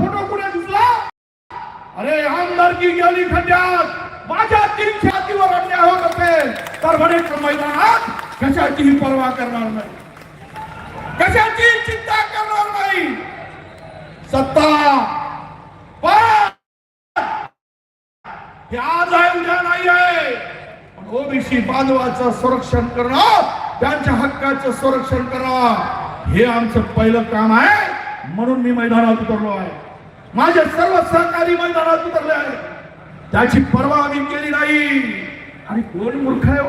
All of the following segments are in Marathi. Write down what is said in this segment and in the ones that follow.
फोटो कुठे दिसला? अरे आमदारकी गेली खड्ड्यात माझ्या तीन छातीवर अन्याय होत असेल तर म्हणे मैदानात? कशाचीही पर्वा करणार नाही? कशाची चिंता करणार नाही? सत्ता. हे आज आहे उद्या नाही आहे. पण ओबीसी बांधवाचं संरक्षण करणं त्यांच्या हक्काचं संरक्षण करणं हे आमचं पहिलं काम आहे. म्हणून मी मैदानात उतरलो आहे. माझे सर्व सहकारी मैदानात उतरले आहे त्याची पर्वा आम्ही केली नाही. आणि कोण मूर्ख आहे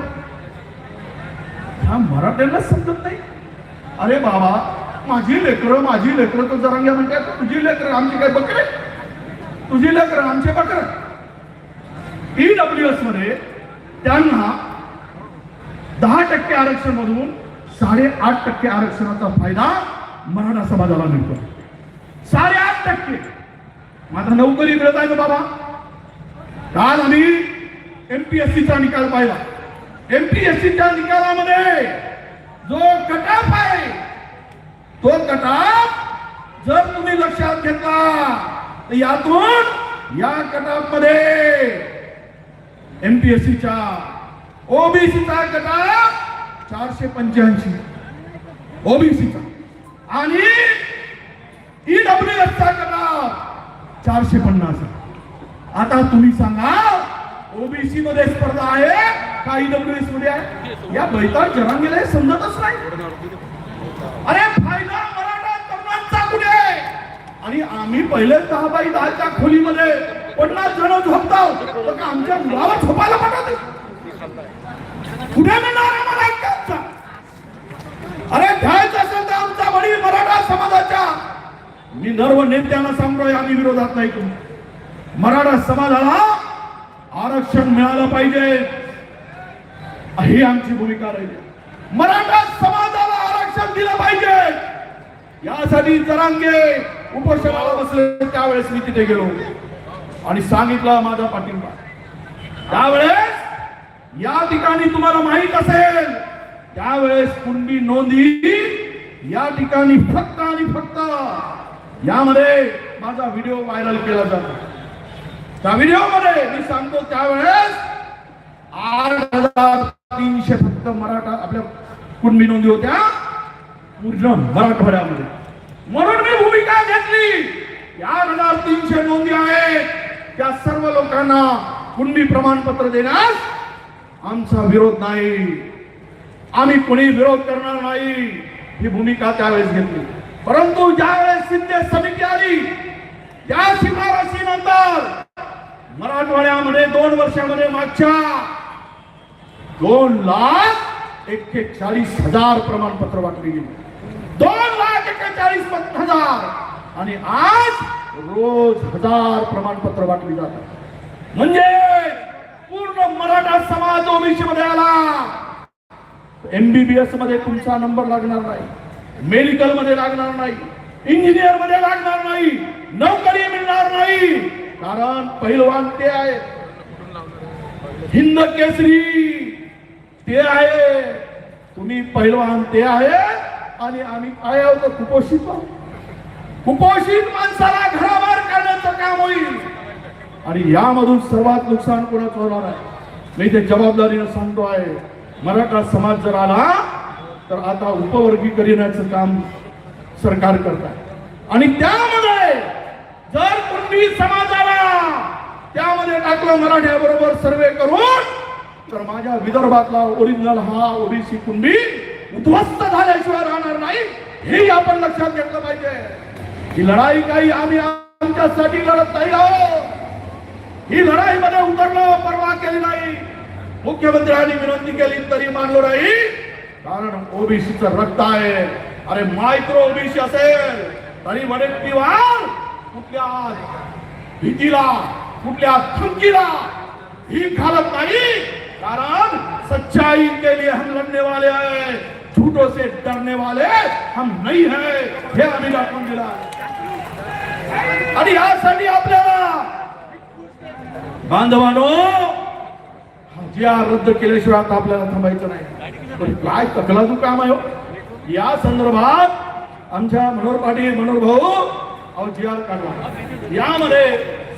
ह्या मराठ्यांना समजत नाही. अरे बाबा माझी लेकरं माझी लेकरं तो जरांग्या म्हणते तुझी लेकरं आमची काय बकरे तुझी लेकरं आमचे बकरं डब्ल्यू एसमध्ये त्यांना दहा टक्के आरक्षण मधून साडेआठ टक्के आरक्षणाचा फायदा मराठा समाजाला मिळतो साडेआठ टक्के. माझा नोकरी मिळत आहे ना बाबा? काल आम्ही एमपीएससीचा निकाल पाहिला. एमपीएससीच्या निकालामध्ये जो कटाप आहे तो कटाप जर तुम्ही लक्षात घेतला तर यातून या कटापमध्ये एमपीएससीच्या ओबीसीचा कटाप चारशे पंच्याऐंशी. ओबीसीचा आणि ईडब्ल्यू चा करार चारशे पन्नास. आता तुम्ही सांगा ओबीसी मध्ये स्पर्धा आहे का ईडब्ल्यू एसमध्ये आहे? या बैताळ जरांगेला समजतच नाही. अरे फायदा मराठा तरुणांचा कुठे आणि आम्ही पहिले दहा बाई दहाच्या खोलीमध्ये पन्नास जण झोपतो. तर आमच्या मुलावर झोपायला पाठवते? कुठे मिळणार आम्हाला अरे घ्यायचं असेल वडील मराठा समाजाच्या मी नर्व नेत्यांना सांगतोय आम्ही विरोधात नाही तुम्ही. मराठा समाजाला आरक्षण मिळालं पाहिजे. ही आमची भूमिका राहिली. मराठा समाजाला आरक्षण दिलं पाहिजे. यासाठी जरांगे उपोषणाला बसले. त्यावेळेस मी तिथे गेलो. आणि सांगितलं माझा पाठिंबा. त्यावेळेस या ठिकाणी तुम्हाला माहीत असेल त्यावेळेस कुणबी नोंदी या ठिकाणी फक्त आणि फक्त यामध्ये माझा व्हिडिओ व्हायरल केला जातो. त्या व्हिडिओमध्ये मी सांगतो त्यावेळेस आठ हजार तीनशे फक्त मराठा आपल्या कुणबी नोंदी होत्या. पूर्ण मराठवाड्यामध्ये. म्हणून मी भूमिका घेतली. या हजार तीनशे नोंदी आहेत. त्या सर्व लोकांना कुणबी प्रमाणपत्र देण्यास आमचा विरोध नाही. आम्ही कोणी विरोध करणार नाही. ही भूमिका त्यावेळेस घेतली. परंतु ज्यावेळेस शिंदे समिती आली त्या शिफारसीनंतर मराठवाड्यामध्ये दोन वर्षामध्ये मागच्या दोन लाख एक्केचाळीस हजार प्रमाणपत्र वाटली गेली. दोन लाख एक्केचाळीस हजार. आणि आज रोज हजार प्रमाणपत्र वाटली जातात. म्हणजे पूर्ण मराठा समाज ओबीसी मध्ये आला. एमबीबीएसमध्ये तुमचा नंबर लागणार नाही. मेडिकलमध्ये लागणार नाही. इंजिनियरमध्ये लागणार नाही. नोकरी मिळणार नाही. कारण पहिलवान ते आहे हिंद केसरी ते आहे. तुम्ही पहिलवान ते आहे आणि आम्ही काय आहोत कुपोषित. कुपोषित माणसाला घराबाहेर काढण्याचं काम होईल. आणि यामधून सर्वात नुकसान कोणाचं होणार आहे? मी ते जबाबदारीनं सांगतो आहे. मराठा समाज जर आला तर आता उपवर्गीकरणाचं काम सरकार करत आहे आणि त्यामध्ये जर कुणबी समाजाला त्यामध्ये टाकलं मराठ्याबरोबर सर्वे करून तर माझ्या विदर्भातला ओरिजिनल हा ओबीसी कुणबी उद्ध्वस्त झाल्याशिवाय राहणार नाही हे आपण लक्षात घेतलं पाहिजे. ही लढाई काही आम्ही आमच्यासाठी लढत नाही आहोत. ही लढाईमध्ये उतरलो परवा केली नाही. मुख्यमंत्र्यांनी विनंती केली तरी मानलो नाही. कारण ओबीसीच रक्त आहे. अरे मायक्रो ओबीसी असेल तरी वडेट्टीवार कुठल्या भीतीला कुठल्या धमकीला ही घालत नाही. कारण सच्चाई के लिए हम लड़ने वाले हैं. झूठों से डरने वाले हम नहीं है. हे आम्ही दाखवून दिला आणि यासाठी आपल्याला बांधवानो जी आर रद्द केल्याशिवाय आता आपल्याला थांबायचं नाही. पण काय तकलादू काम आहे हो? या संदर्भात आमच्या मनोहर पाटील मनोहर भाऊ अहो जी आर काढला. यामध्ये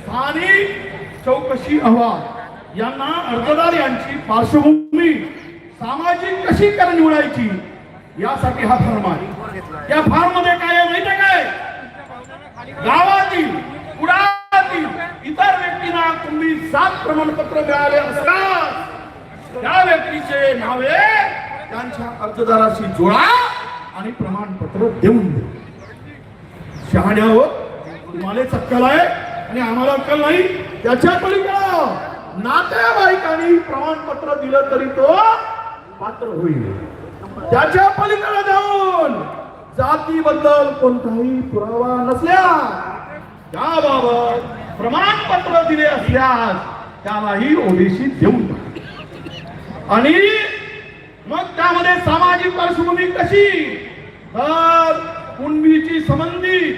स्थानिक चौकशी अहवाल यांना अर्जदार यांची पार्श्वभूमी सामाजिक कशी कर निवडायची यासाठी हा फॉर्म आहे. या फॉर्ममध्ये काय आहे माहिती काय? गावातील कुडातील इतर व्यक्तींना तुम्ही सात प्रमाणपत्र मिळाले असतात त्या व्यक्तीचे नावे त्यांच्या अर्जदाराशी जोडा आणि प्रमाणपत्र देऊन द्या. शहाण्या हो तुम्हालाच अक्कल आहे आणि आम्हाला अक्कल नाही त्याच्या पलीकडं नातेवाईकांनी प्रमाणपत्र दिलं तरी तो पात्र होईल. त्याच्या पलीकडे जाऊन जातीबद्दल कोणताही पुरावा नसल्या त्याबाबत प्रमाणपत्र दिले असल्यास त्यालाही ओबीसी देऊन टाका. आणि मग त्यामध्ये सामाजिक पार्श्वभूमी कशी? तर कुणबीची संबंधित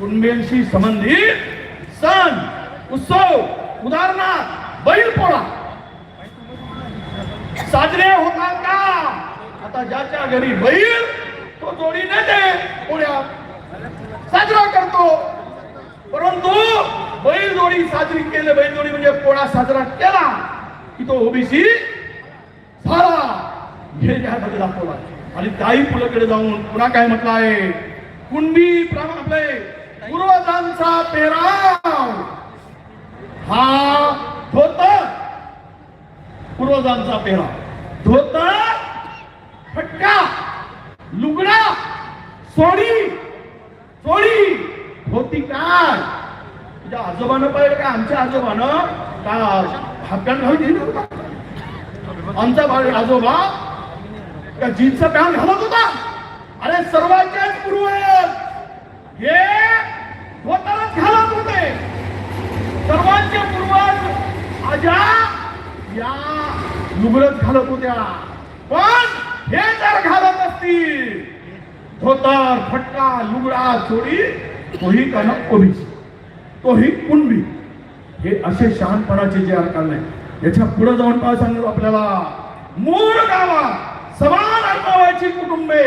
कुणबींशी संबंधित सण उत्सव उदाहरणार्थ बैलपोळा. साजरे होतात का? आता ज्याच्या घरी बैल तो जोडी नेते पोळ्या साजरा करतो. परंतु बैलजोडी साजरी केली बैलजोडी म्हणजे पोळा साजरा केला. की तो ओबीसी झाला. हे त्यामध्ये दाखवला. आणि ताई पुलाकडे जाऊन पुन्हा काय म्हटलं आहे कुणबी आपले? पूर्वजांचा पेराव हा धोतर. पूर्वजांचा पेहरा धोतर फटका लुगडा सोडी सोडी होती काय? तुझ्या आजोबानं पाहिलं का? आमच्या आजोबानं? का हातगाण घालून दिली होता आमचा बाळ आजोबा त्या जीन्सचा पॅन्ट घालत होता. अरे सर्वांच्या पूर्वज हे धोतरच घालत होते. सर्वांचे पूर्वज आजा या लुगडत घालत होत्या. पण हे जर घालत असतील धोतर फटका लुगडा चोरी तोही काना ओबीसी तोही कुणबी. हे असे शहाणपणाचे जे अर्थ आहे याच्यापुढे जाऊन काय सांगतो आपल्याला. मूळ गावा समान अनुभवाची कुटुंबे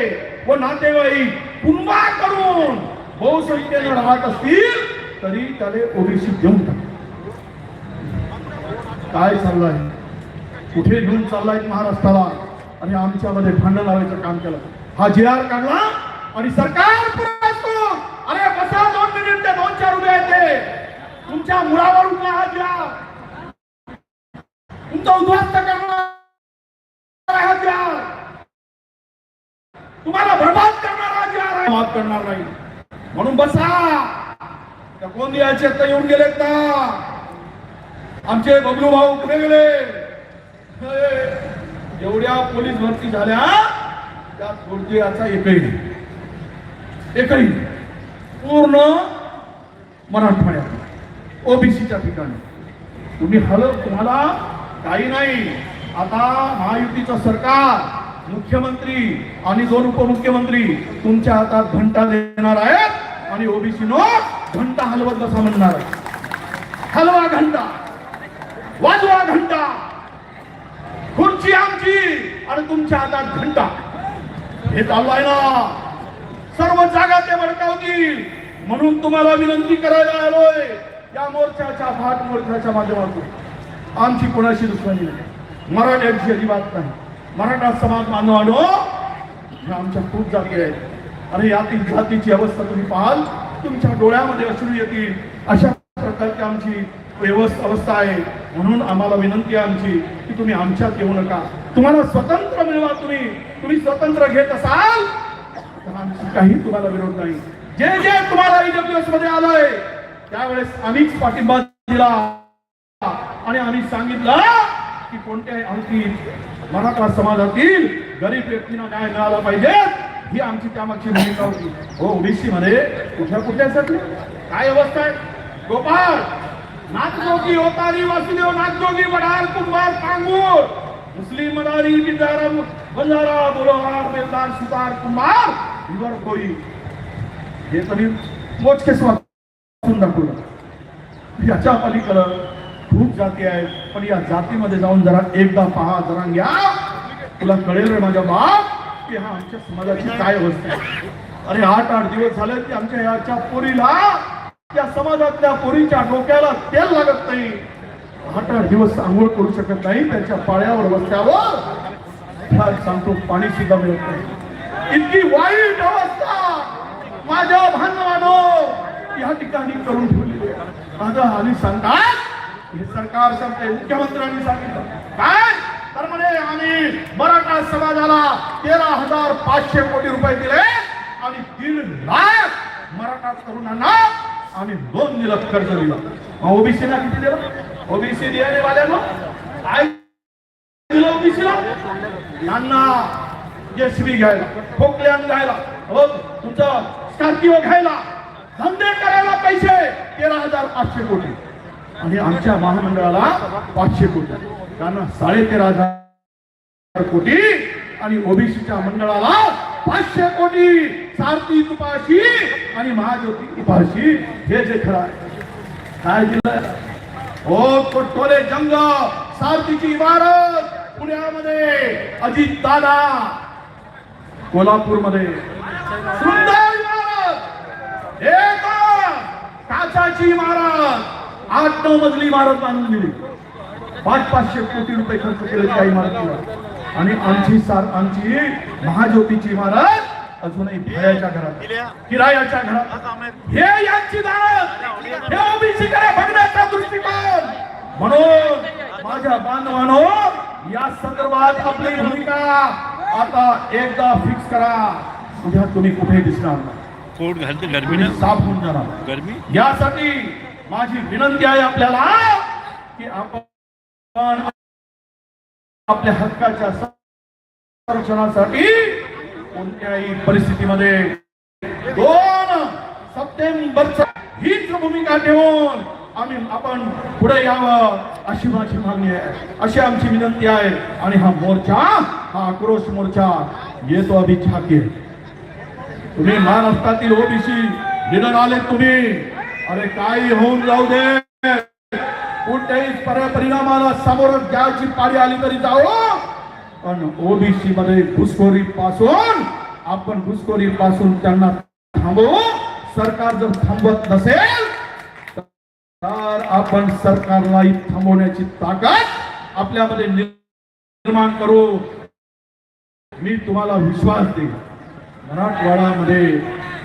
व नातेवाईक कुंभा करून बहुसंख्येने राहत असतील तरी त्याने ओबीसी देऊन टाक. काय चाललंय? कुठे घेऊन चाललाय महाराष्ट्राला? आणि आमच्यामध्ये भांडण लावायचं काम केलं. हा जे आर काढला. आणि सरकार असतो अरे बसा दोन मिनिट ते दोन चार रुपये येते तुमच्या मुळावर उठला हा द्या तुमचा उद्ध्वस्त करणार हा घ्या तुम्हाला बर्बाद करणार हा जी माफ करणार नाही. म्हणून बसा. त्या कोण यायचे आता येऊन गेलेत का आमचे बबलू भाऊ कुठे गेले? हे, एवढ्या पोलीस भरती झाल्या त्यात गोंदियाचा एकही एकही पूर्ण मराठवाड्यात ओबीसीच्या ठिकाणी. तुम्ही हल तुम्हाला काही नाही. आता महायुतीचं सरकार मुख्यमंत्री आणि दोन उपमुख्यमंत्री तुमच्या हातात घंटा देणार आहेत आणि ओबीसी नो घंटा हलवत बसा म्हणणार हलवा घंटा वाजवा घंटा खुर्ची आमची आणि तुमच्या हातात घंटा. हे चालू आहे ना. सर्व जागा ते भडकावतील. म्हणून तुम्हाला विनंती करायला आलोय या मोर्चाच्या भाग मोर्चाच्या माध्यमातून. आमची कोणाशी दुश्मनी नाही. मराठ्यांची अजिबात नाही. मराठा समाज मानवानो ह्या आमच्या खूप जाती आहेत. आणि यातील जातीची अवस्था तुम्ही पाहाल तुमच्या डोळ्यामध्ये अश्रू येतील. अशा प्रकारची आमची व्यवस्था अवस्था आहे. म्हणून आम्हाला विनंती आहे आमची की तुम्ही आमच्यात येऊ नका. तुम्हाला स्वतंत्र मिळवा तुम्ही. तुम्ही स्वतंत्र घेत असाल काही तुम्हाला विरोध नाही. जे जे तुम्हाला ईडब्ल्यूएसमध्ये आलंय. त्यावेळेस आम्हीच पाठिंबा दिला आणि आम्ही सांगितलं की कोणत्याही अंकीत मराठा समाजातील गरीब व्यक्तींना न्याय मिळाला पाहिजे ही आमची त्यामागची भूमिका होती. हो ओबीसी मध्ये कुठल्या कुठल्यासाठी काय अवस्था आहे? गोपाळ नागजोगी होतारी वासुदेव नागजोगी वडार कुंभार पांगूर. मुस्लिम मदारी बिंजारा बंजारा बोलवार बेलदार सुतार कुंभार. हिवर कोई हे तरी मोजकेच वाचून दाखवलं. याच्या पलीकडं खूप जाती आहेत पण या जातीमध्ये जाऊन जरा एकदा पहा जरा घ्या तुला कळेल रे माझ्या बाप की हा आमच्या समाजाची काय अवस्था आहे. अरे आठ आठ दिवस झाले की आमच्या याच्या पोरीला त्या समाजातल्या पोरीच्या डोक्याला तेल लागत नाही. आठ आठ दिवस आंघोळ करू शकत नाही त्याच्या पाळ्यावर बसल्यावर सांगतो पाणी सुद्धा मिळत नाही. इतकी वाईट अवस्था. माझ्या भांडवानो या ठिकाणी करून ठेवलेली आहे. माझं आणि सांगतात हे सरकार सांगते मुख्यमंत्र्यांनी सांगितलं. काय? तर म्हणे आम्ही मराठा समाजाला तेरा हजार पाचशे कोटी रुपये दिले आणि दीड लाख मराठा तरुणांना आम्ही दोन दिलं कर्ज दिलं. ओबीसीला किती दिलं? ओबीसी दिले वाल्यानं? काय दिलं ओबीसीला? यांना जेसीबी घ्यायला खोकल्यान घ्यायला हो तुमचं स्कॉर्पिओ घ्यायला. धंदे करायला पैसे तेरा हजार पाचशे कोटी. आणि आमच्या महामंडळाला पाचशे कोटी. त्यांना साडे तेरा हजार कोटी आणि ओबीसीच्या मंडळाला पाचशे कोटी. सारथी तुपाशी आणि महाज्योती तुपाशी. हे जे खरं आहे. काय दिलं हो कोटोले जंग. सारथीची इमारत पुण्यामध्ये. अजित दादा कोल्हापूरमध्ये. सुंदर इमारत एक काचाची इमारत आठ नऊ मजली इमारत बांधून दिली. पाच पाचशे कोटी रुपये खर्च केले त्या इमारतीला. आणि आमची सार आमची महाज्योतीची इमारत अजूनही भाड्याच्या घरात. किरायाच्या घरात. हे यांची दारत हे ओबीसी कडे बघण्याचा दृष्टिकोन! म्हणून माझ्या बांधवानो या संदर्भात आपली भूमिका आता एकदा फिक्स करा. उद्या तुम्ही कुठे दिसणार नाही. कोट घालते गरमी साफ होऊन जाणार गरमी? यासाठी माझी विनंती आहे आपल्याला की आपण आपल्या हक्काच्या संरक्षणासाठी कोणत्याही परिस्थितीमध्ये दोन सप्टेंबरचा हीच भूमिका ठेवून आम्ही आपण पुढे यावं अशी माझी मागणी आहे. अशी आमची विनंती आहे. आणि हा मोर्चा हा आक्रोश मोर्चा येतो अभि छाके तुम्ही महाराष्ट्रातील ओबीसी निधन आले तुम्ही. अरे काही होऊन जाऊ दे. कोणत्याही परिणामाला समोर द्यायची पाळी आली तरी जाऊ पण ओबीसी मध्ये घुसखोरी पासून आपण घुसखोरी पासून त्यांना थांबवू. सरकार जर थांबवत नसेल तर आपण सरकारलाही थांबवण्याची ताकद आपल्यामध्ये निर्माण करू. मी तुम्हाला विश्वास देईन. मराठवाड्यामध्ये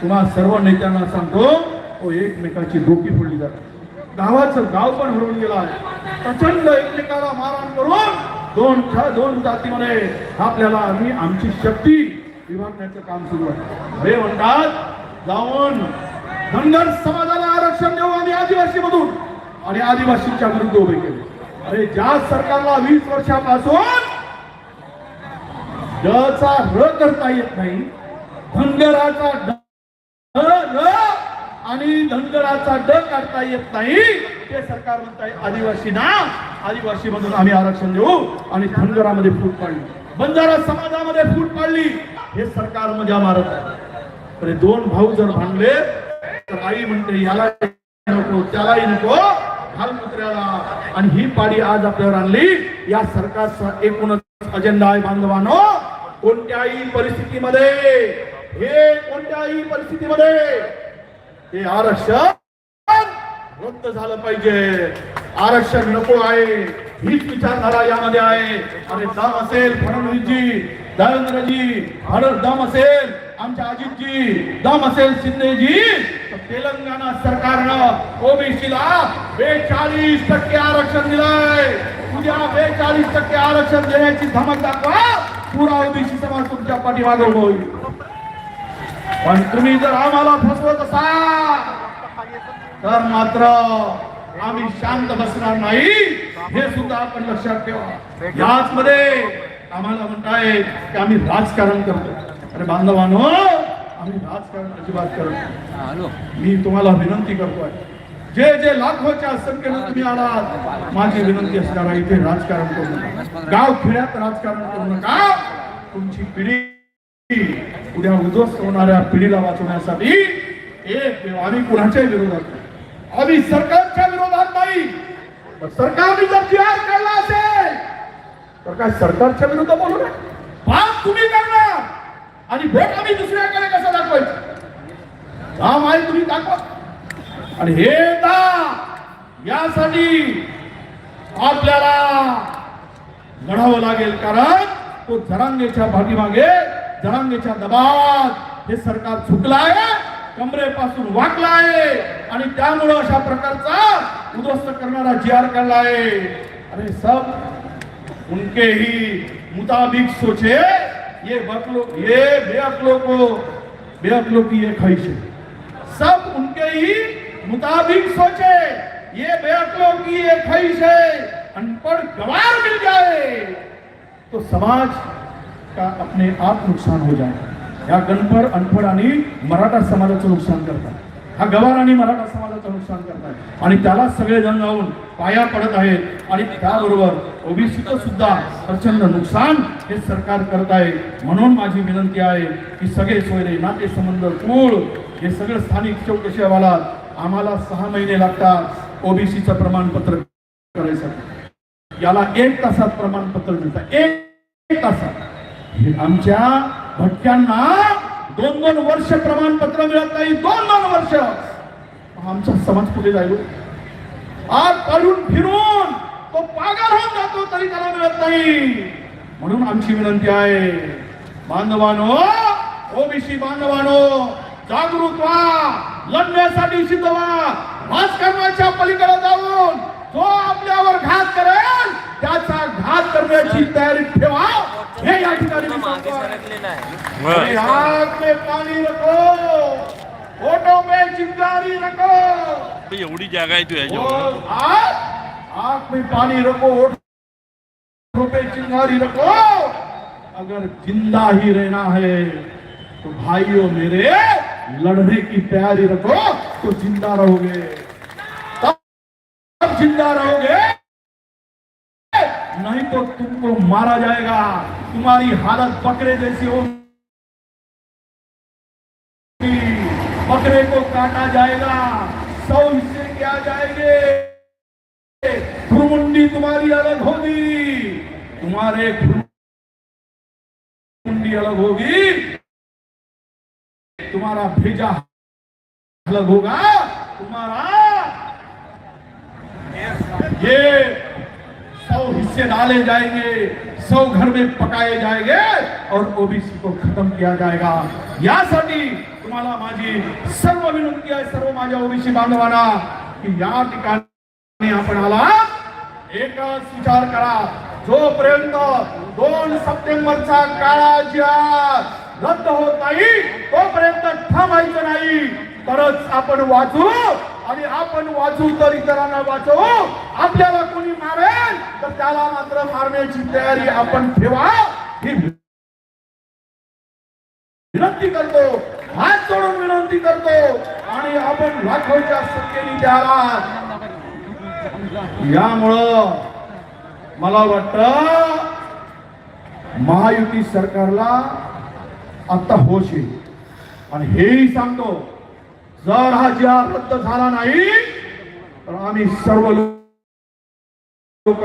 तुम्हा सर्व नेत्यांना सांगतो तो एकमेकाची डोकी फोडली जाते. गावाचं गाव पण हरवून गेला प्रचंड एकमेकाला मारहाण करून दोन दोन जातीमध्ये आपल्याला आम्ही आमची शक्ती विभागण्याचं काम सुरू आहे. हे म्हणतात जाऊन धनगर समाज आदिवासी मधून आणि आदिवासींच्या विरुद्ध उभे केले. अरे ज्या सरकारला वीस वर्षापासून डचा र करता येत नाही धनगराचा ड आणि धनगराचा ड काढता येत नाही ते सरकार म्हणताय आदिवासी ना आदिवासी मधून आम्ही आरक्षण देऊ आणि धनगरामध्ये फूट पाडली. बंजारा समाजामध्ये फूट पाडली. हे सरकार म्हणजे मजा मारत आहे. दोन भाऊ जर भांडले तर आई म्हणते याला नको त्यालाही नको घाल कुत्र्याला. आणि ही पाडी आज आपल्यावर आणली. या सरकारचा एकूणच अजेंडा आहे बांधवानो. कोणत्याही परिस्थितीमध्ये हे कोणत्याही परिस्थितीमध्ये हे आरक्षण रद्द झालं पाहिजे. आरक्षण नको आहे हीच विचारधारा यामध्ये आहे. अरे जाम असेल फडणवीसजी. देवेंद्रजी हळद दम असेल आमच्या अजितजी दम असेल शिंदेजी तर तेलंगणा सरकारनं ओबीसीला बेचाळीस टक्के आरक्षण दिलंय. उद्या बेचाळीस टक्के आरक्षण देण्याची धमक दाखवा. पुरा ओबीसी समाज तुमच्या पाठीमागे होईल. पण तुम्ही जर आम्हाला फसवत असाल तर मात्र आम्ही शांत बसणार नाही. हे सुद्धा आपण लक्षात ठेवा. याच मध्ये आम्हाला म्हणताय की आम्ही राजकारण करतो अरे बांधवानो आम्ही राजकारण अजिबात करत. मी तुम्हाला विनंती करतोय. जे जे लाखोच्या संख्येनं तुम्ही आलात माझी विनंती असणार आहे इथे राजकारण करू नका. गाव खेड्यात राजकारण करू नका. तुमची पिढी उद्या उद्ध्वस्त होणाऱ्या पिढीला वाचवण्यासाठी एक आम्ही कुणाच्याही विरोधात. आम्ही सरकारच्या विरोधात नाही. सरकारने जर जी आर काढला असेल तर काय सरकारच्या विरुद्ध बोलू नये भाग तुम्ही करणार. आणि भोट आम्ही दुसऱ्याकडे कसं दाखवायचं? हा माहिती तुम्ही दाखवा. आणि हे दा यासाठी आपल्याला लढावं लागेल कारण तो जरांगेच्या भागीमागे जरांगेच्या दबावात हे सरकार चुकलं आहे कमरेपासून वाकला आहे आणि त्यामुळं अशा प्रकारचा उद्ध्वस्त करणारा जी आर काढला आहे अरे सब उनके ही मुताबिक सोचे ये बकलो ये बेअकलों को बेअकलों की ये ख्वाहिश है सब उनके ही मुताबिक सोचे ये बेअकलों की ये ख्वाहिश है अनपढ़ गवार मिल जाए तो समाज का अपने आप नुकसान हो जाए। या गणपड अनपड आणि मराठा समाजाचं नुकसान करतात। हा गवार आणि मराठा समाजाचं नुकसान करतात। आणि त्याला सगळे जण जाऊन पाया पडत आहेत आणि त्याबरोबर ओबीसीचं सुद्धा प्रचंड नुकसान हे सरकार करत आहे. म्हणून माझी विनंती आहे की सगळे सोयरे नाते संबंध कुळ हे सगळं स्थानिक चौकशी अहवालात आम्हाला सहा महिने लागतात ओबीसीचं प्रमाणपत्र करायसाठी. याला एक तासात प्रमाणपत्र मिळतं एक एक तासात आमच्या भटक्यांना दोन दोन वर्ष प्रमाणपत्र मिळत नाही. दोन दोन वर्ष. आमचा समाज पुढे जाईल. आज काढून फिरून तो पागल होऊन जातो तरी त्याला मिळत नाही. म्हणून आमची विनंती आहे बांधवानो ओबीसी बांधवानो जागृत व्हा लढण्यासाठी सिद्ध व्हा राजकारणाच्या पलीकडे जाऊन जो आपल्यावर घात करेल त्याचा घात करण्याची तयारी ठेवा. हे या ठिकाणी में पानी रखो ओटो में चिंगारी रखो एवढी जागा आहे तू आग में पानी रखो पे चिंगारी रखो। अगर ज़िंदा ही रहना है तो भाइयों मेरे, लड़ने की तैयारी रखो तो ज़िंदा रहोगे। तब ज़िंदा रहोगे, नहीं तो तुमको मारा जाएगा। तुम्हारी हालत बकरे जैसी होगी। बकरे को काटा जाएगा, सौ हिस्से किया जाएँगे। भ्रूमुंडी तुम्हारी अलग होगी। तुम्हारे भ्रूमुंडी अलग होगी। तुम्हारा भेजा अलग होगा। तुम्हारा ये सौ हिस्से डाले जाएँगे, सौ घर में पकाए जाएँगे और ओबीसी को खत्म किया जाएगा। यासाठी तुम्हाला माझी सर्व विनंती आहे सर्व माझ्या ओबीसी बांधवांना, की या ठिकाणी आपण आला। एकच विचार करा. जोपर्यंत दोन सप्टेंबरचा काळा जिहाद रद्द होत नाही तोपर्यंत थांबायचं नाही. तरच आपण वाचू आणि आपण वाचू तर इतरांना वाचवू आपल्याला कोणी मारेल तर त्याला मात्र मारण्याची तयारी आपण ठेवा. ही विनंती करतो हात जोडून विनंती करतो. आणि आपण लाखोच्या संख्येने त्याला यामुळं मला वाटतं महायुती सरकारला आता होश येईल. आणि हेही सांगतो जर हा जिहाद रद्द झाला नाही तर आम्ही सर्व लोक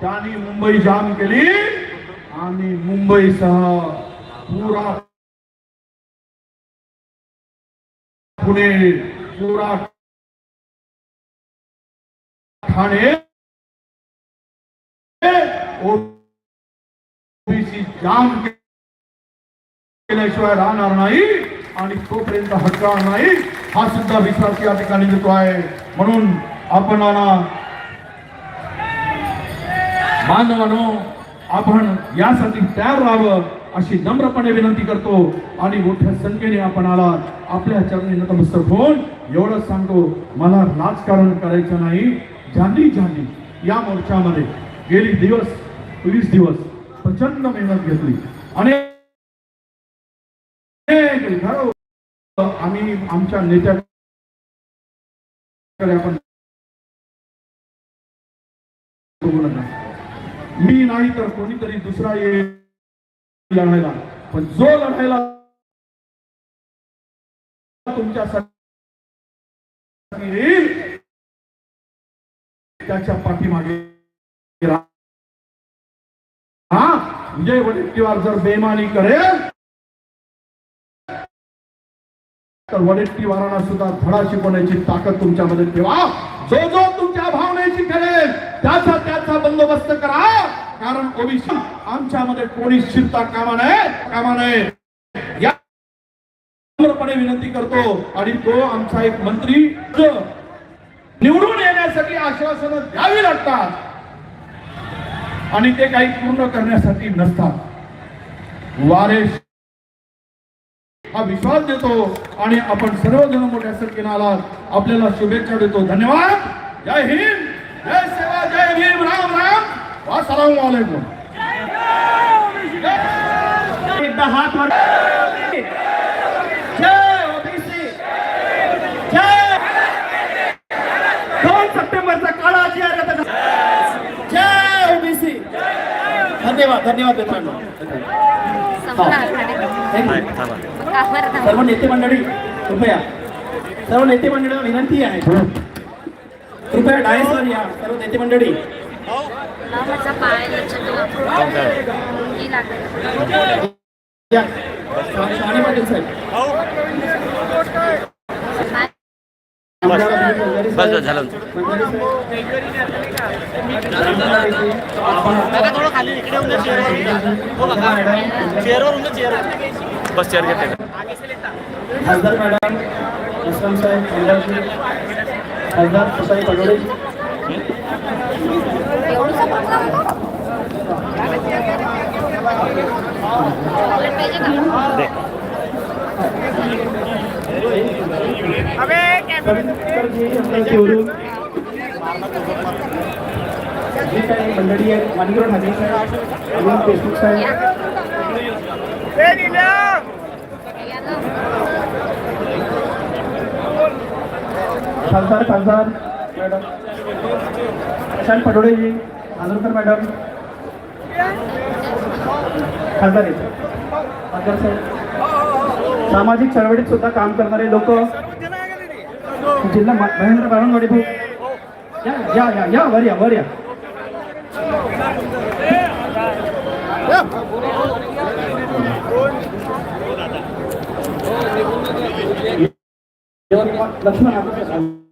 त्यांनी मुंबई जाम केली. आणि मुंबईसह पुरा पुणे पुरा ठाणे ओबीसी जाम केल्याशिवाय राहणार नाही आणि तोपर्यंत हटणार नाही हा सुद्धा विश्वास या ठिकाणी देतो आहे. म्हणून आपण बांधवानो आपण यासाठी तयार राहावं अशी नम्रपणे विनंती करतो आणि मोठ्या संख्येने आपण आला आपल्या चरणी नतमस्तक होऊन एवढंच सांगतो मला राजकारण करायचं नाही. ज्यांनी ज्यांनी या मोर्चामध्ये गेली दिवस वीस दिवस प्रचंड मेहनत घेतली. आणि अनेक आम्ही आमच्या नेत्याकडे आपण मी नाही तर कोणीतरी दुसरा येईल लढायला. पण जो लढायला तुमच्यासाठी येईल त्याच्या पाठीमागे हा विजय वडेट्टीवार जर बेमानी करेल तर वडेट्टीवारांना सुद्धा धडा शिकवण्याची ताकद तुमच्यामध्ये ठेवा. जो जो तुमच्या भावनेची ठरेल त्याचा त्याचा बंदोबस्त करा. कारण ओबीसी आमच्यामध्ये कोणी शिरता कामा नये कामा नये. या विनंती करतो. आणि तो आमचा एक मंत्री निवडून येण्यासाठी आश्वासनं द्यावी लागतात. आणि ते काही पूर्ण करण्यासाठी नसतात. वारे हा विश्वास देतो आणि आपण सर्वजण मोठ्या संख्येने आलात. आपल्याला शुभेच्छा देतो. धन्यवाद. जय हिंद. जय सेवा. जय भीम. राम राम. वालेकुम. एकदा हात वर जय ओबीसी जय दोन सप्टेंबरचा काळा जी आहे त्याचा जय ओबीसी धन्यवाद धन्यवाद मित्रांनो. सर्व नेते मंडळी कृपया. सर्व नेते मंडळीला विनंती आहे. कृपया डायसवर या सर्व नेते मंडळी. पाटील साहेब. बस बस झालं बस चेअर घेते खासदार मॅडम इस्लाम साहेब आमदारजी खासदार सुसाई पडोळे कविंदरजी मंडळी आहेत माणिकराव साहेब देशमुख साहेब खासदार खासदार मॅडम. प्रशांत पटोडेजी आंदोलकर मॅडम. खासदार आहेत. खासदार साहेब. सामाजिक चळवळीत सुद्धा काम करणारे लोक महेंद्र बावनवाडी भाऊ. या या या वर या वर या. लक्ष्मण